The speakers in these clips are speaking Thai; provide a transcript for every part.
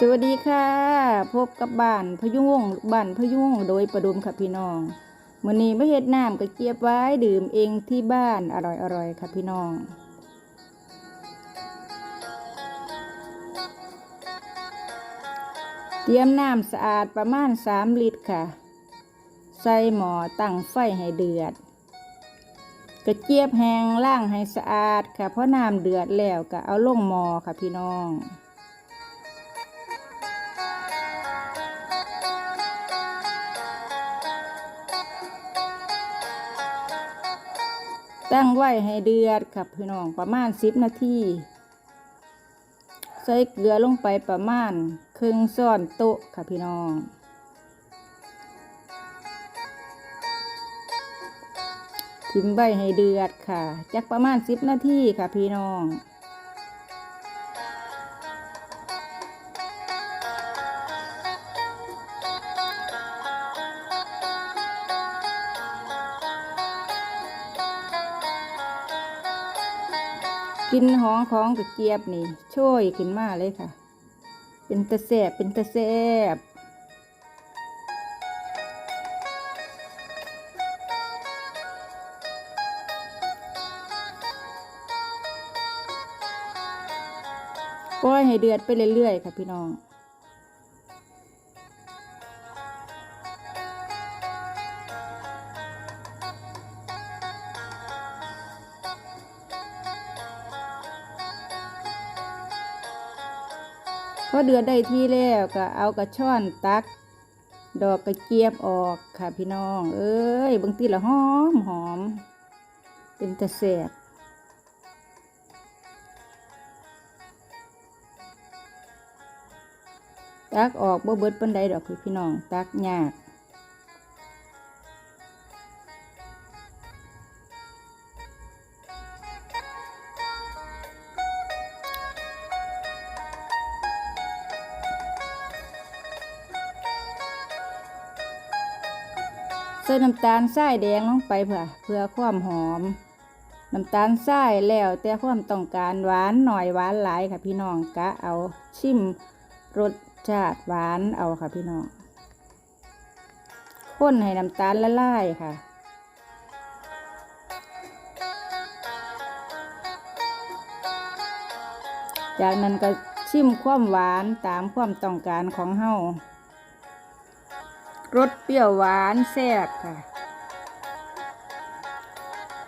สวัสดีค่ะ พบกับบ้านพยุงวงบ้านพยุงวงโดยประดุมค่ะพี่น้องมื้อนี้มาเฮ็ดน้ำกระเจี๊ยบไว้ดื่มเองที่บ้านอร่อยๆค่ะพี่น้อง เตรียมน้ำสะอาดประมาณ 3 ลิตรค่ะ ใส่หม้อตั้งไฟให้เดือด กระเจี๊ยบแห้งล่างให้สะอาดค่ะเพราะน้ำเดือดแล้วก็เอาลงหม้อค่ะพี่น้อง ตั้งไว้ให้เดือดค่ะพี่น้องประมาณสิบนาทีใส่เกลือลงไปประมาณครึ่งซ้อนโต๊ะค่ะพี่น้อง ทิมใบให้เดือดค่ะ จักประมาณสิบนาทีค่ะพี่น้อง กินหอมของกระเจี๊ยบนี่ช่วยขึ้นมาเลยค่ะ เป็นตะแสบเป็นตะแสบปล่อยให้เดือดไปเรื่อยๆค่ะพี่น้อง อเดือดได้ที่แล้วก็เอากระช่อนตัก ดอกกระเจี๊ยบออกค่ะพี่น้อง เอ้ยบางทีละหอมหอม เป็นตะแสบตักออกบ่เบิดปันใดดอกคือพี่น้อง ตักยาก ใส่น้ำตาลทรายแดงลงไปเพื่อเพื่อความหอม น้ำตาลทรายแล้วแต่ความต้องการหวานหน่อยหวานหลายค่ะพี่น้องกะเอาชิมรสชาติหวานเอาค่ะพี่น้องข้นให้น้ำตาลละลายค่ะจากนั้นก็ชิมความหวานตามความต้องการของเฮา รสเปรี้ยวหวานแซ่บค่ะ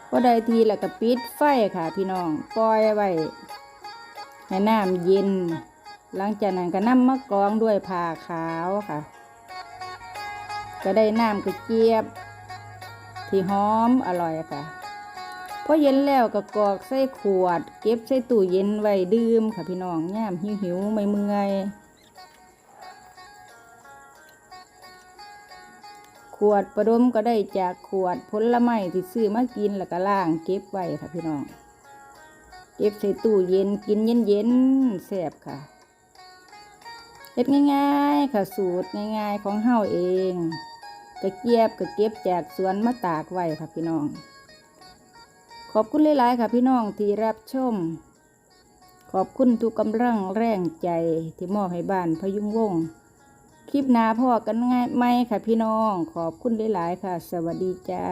พอได้ทีแล้วก็ปิดไฟค่ะ พี่น้องปล่อยไว้ให้น้ำเย็น หลังจากนั้นก็นำมะกรองด้วยผ้าขาวค่ะ ก็ได้น้ำกระเจี๊ยบ ที่หอมอร่อยค่ะพอเย็นแล้วก็กรอกใส่ขวด เก็บใส่ตู้เย็นไว้ดื่มค่ะพี่น้องย่ามหิวหิวๆไม่เมื่อย ขวดประดมก็ได้จากขวดผลไม้ที่ซื้อมากินแล้วก็ล่างเก็บไว้ค่ะพี่น้อง เก็บใส่ตู้เย็นกินเย็นๆแซ่บค่ะเฮ็ดง่ายๆ ค่ะสูตรง่ายๆของเฮาเองกระเจี๊ยบก็เก็บจากสวนมาตากไว้ค่ะพี่น้อง ขอบคุณหลายๆค่ะพี่น้องที่รับชม ขอบคุณทุกกำลังแรงใจที่มอบให้บ้านพยุงวงศ์ คลิปหน้าพ่อกันง่ายไหมค่ะพี่น้อง ขอบคุณหลาย ๆ ค่ะ สวัสดีจ้า